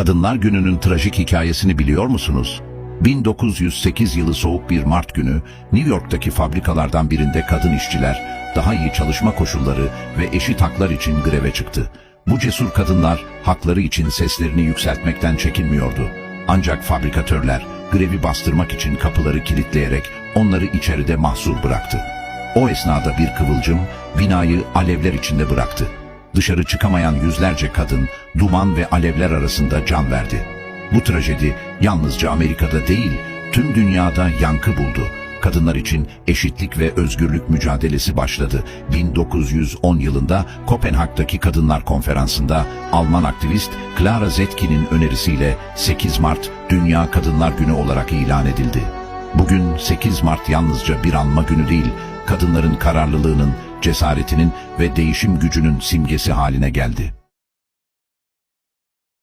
Kadınlar Günü'nün trajik hikayesini biliyor musunuz? 1908 yılı soğuk bir Mart günü New York'taki fabrikalardan birinde kadın işçiler daha iyi çalışma koşulları ve eşit haklar için greve çıktı. Bu cesur kadınlar hakları için seslerini yükseltmekten çekinmiyordu. Ancak fabrikatörler grevi bastırmak için kapıları kilitleyerek onları içeride mahsur bıraktı. O esnada bir kıvılcım binayı alevler içinde bıraktı. Dışarı çıkamayan yüzlerce kadın duman ve alevler arasında can verdi. Bu trajedi yalnızca Amerika'da değil, tüm dünyada yankı buldu. Kadınlar için eşitlik ve özgürlük mücadelesi başladı. 1910 yılında Kopenhag'daki Kadınlar Konferansı'nda Alman aktivist Clara Zetkin'in önerisiyle 8 Mart Dünya Kadınlar Günü olarak ilan edildi. Bugün 8 Mart yalnızca bir anma günü değil, kadınların kararlılığının, cesaretinin ve değişim gücünün simgesi haline geldi.